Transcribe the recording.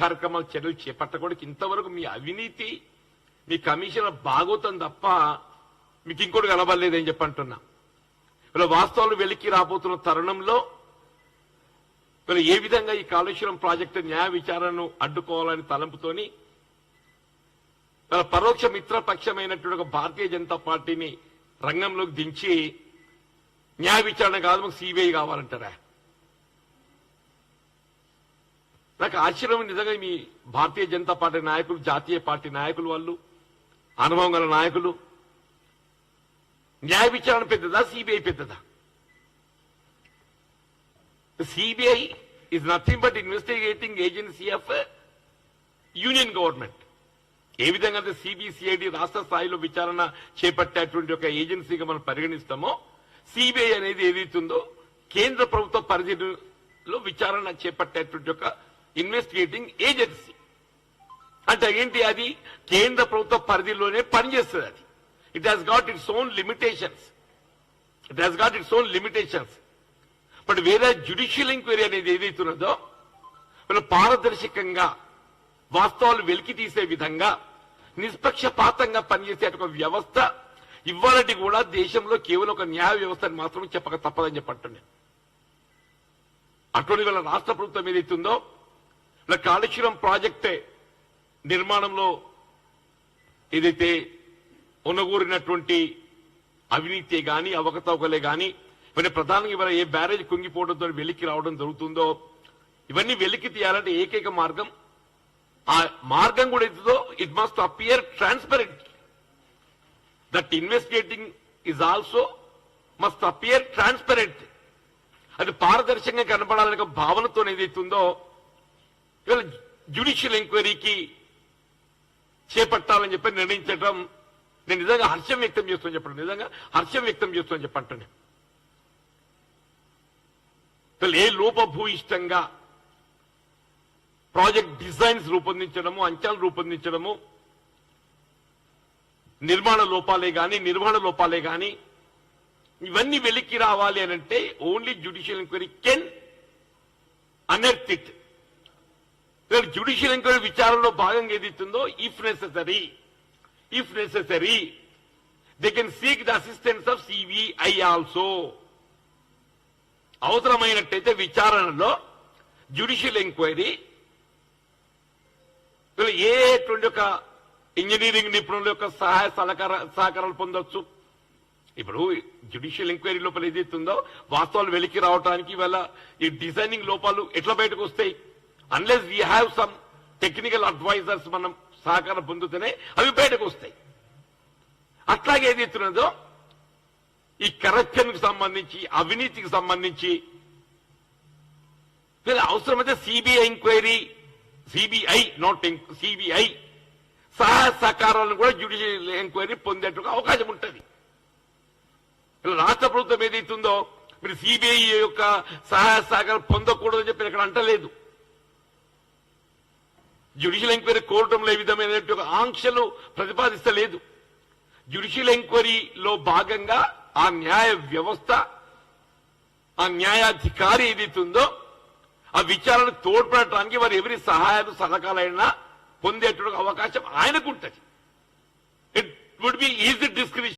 కార్యక్రమాలు చర్యలు చేపట్టకూడదు. ఇంతవరకు మీ అవినీతి మీ కమిషన్ బాగోతుంది తప్ప మీకు ఇంకోటి అని చెప్పంటున్నా ఇలా వాస్తవాలు వెలికి రాబోతున్న తరుణంలో ఇలా ఏ విధంగా ఈ కాళేశ్వరం ప్రాజెక్టు న్యాయ విచారణను అడ్డుకోవాలని తలంపుతోని ఇలా పరోక్ష మిత్రపక్షమైనటువంటి ఒక భారతీయ జనతా పార్టీని రంగంలోకి దించి న్యాయ విచారణ కాదు మాకు సిబిఐ కావాలంటారా? నాకు ఆశ్చర్యం నిజంగా మీ భారతీయ జనతా పార్టీ నాయకులు జాతీయ పార్టీ నాయకులు వాళ్ళు అనుభవం గల నాయకులు. న్యాయ విచారణ పెద్దదా సిబిఐ పెద్దదా? CBI is nothing but investigating agency of union government ఏ విధంగా అయితే సిబిసిఐడి రాష్ట్ర స్థాయిలో విచారణ చేపట్టేటువంటి ఒక ఏజెన్సీగా మనం పరిగణిస్తామో సిబిఐ అనేది ఏదైతుందో కేంద్ర ప్రభుత్వ పరిధిలో విచారణ చేపట్టేటువంటి ఒక ఇన్వెస్టిగేటింగ్ ఏజెన్సీ. అంటే ఏంటి అది? కేంద్ర ప్రభుత్వ పరిధిలోనే పనిచేస్తుంది అది. It has got its own limitations it has got its own limitations but వేరే జ్యుడిషియల్ ఎంక్వైరీ అనేది ఏదైతున్నదో వీళ్ళు పారదర్శకంగా వాస్తవాలు వెలికి తీసే విధంగా నిష్పక్షపాతంగా పనిచేసే ఒక వ్యవస్థ ఇవ్వాలంటే కూడా దేశంలో కేవలం ఒక న్యాయ వ్యవస్థని మాత్రమే చెప్పక తప్పదని చెప్పంటున్నాను. అటువంటి వాళ్ళ రాష్ట్ర ప్రభుత్వం ఏదైతుందో ఇలా కాళేశ్వరం ప్రాజెక్టే నిర్మాణంలో ఏదైతే ఉన్నగూరినటువంటి అవినీతి గాని అవకతవకలే గాని ఇవన్నీ ప్రధానంగా ఇవాళ ఏ బ్యారేజ్ కుంగిపోవడంతో వెలికి రావడం జరుగుతుందో ఇవన్నీ వెలికి తీయాలంటే ఏకైక మార్గం ఆ మార్గం కూడా ఇస్తుందో it must appear transparent that investigating is also must appear transparent అది పారదర్శకంగా కనపడాలనే భావనతో ఏదైతుందో ఇవాళ జ్యుడిషియల్ ఎంక్వైరీకి చేపట్టాలని చెప్పి నిర్ణయించడం నేను నిజంగా హర్షం వ్యక్తం చేస్తాను చెప్పండి నిజంగా హర్షం వ్యక్తం చేస్తాను చెప్పంటున్నాను అసలు ఏ లోపభూయిష్టంగా ప్రాజెక్ట్ డిజైన్స్ రూపొందించడము అంచనాలు రూపొందించడము నిర్మాణ లోపాలే గాని నిర్వహణ లోపాలే గాని ఇవన్నీ వెలికి రావాలి అని అంటే only judicial enquiry can unearth it judicial enquiry విచారణలో భాగంగా ఏదిస్తుందో if necessary if necessary they can seek the assistance of CBI also అవసరమైనట్టయితే విచారణలో జ్యుడిషియల్ ఎంక్వైరీ ఏ ఎటువంటి ఒక ఇంజనీరింగ్ నిపుణుల యొక్క సహాయ సహకార సహకారాలు పొందొచ్చు ఇప్పుడు జ్యుడిషియల్ ఎంక్వైరీ లోపల ఏదైతుందో వాస్తవాలు వెలికి రావడానికి ఇవాళ ఈ డిజైనింగ్ లోపాలు ఎట్లా బయటకు వస్తాయి unless we have some technical advisers మనం సహకారం పొందుతూనే అవి బయటకు వస్తాయి. అట్లాగే ఏదైతున్నదో ఈ కరప్షన్కు సంబంధించి అవినీతికి సంబంధించి అవసరమైతే CBI enquiry CBI not CBI సహాయ సహకారాలను కూడా జ్యుడిషియల్ ఎంక్వైరీ పొందేట్టుగా అవకాశం ఉంటుంది. ఇలా రాష్ట్ర ప్రభుత్వం ఏదైతుందో మీరు సిబిఐ యొక్క సహాయ సహకారం పొందకూడదని చెప్పి ఇక్కడ అంటలేదు. జ్యుడిషియల్ ఎంక్వైరీ కోరటంలో ఏ విధమైనటువంటి ఒక ఆంక్షలు ప్రతిపాదిస్తలేదు. జ్యుడిషియల్ ఎంక్వైరీలో భాగంగా ఆ న్యాయ వ్యవస్థ ఆ న్యాయాధికారి ఏదైతుందో ఆ విచారణ తోడ్పడటానికి వారు ఎవరి సహాయాలు సహకారాలైనా పొందేటువంటి అవకాశం ఆయనకు ఉంటుంది it would be easy description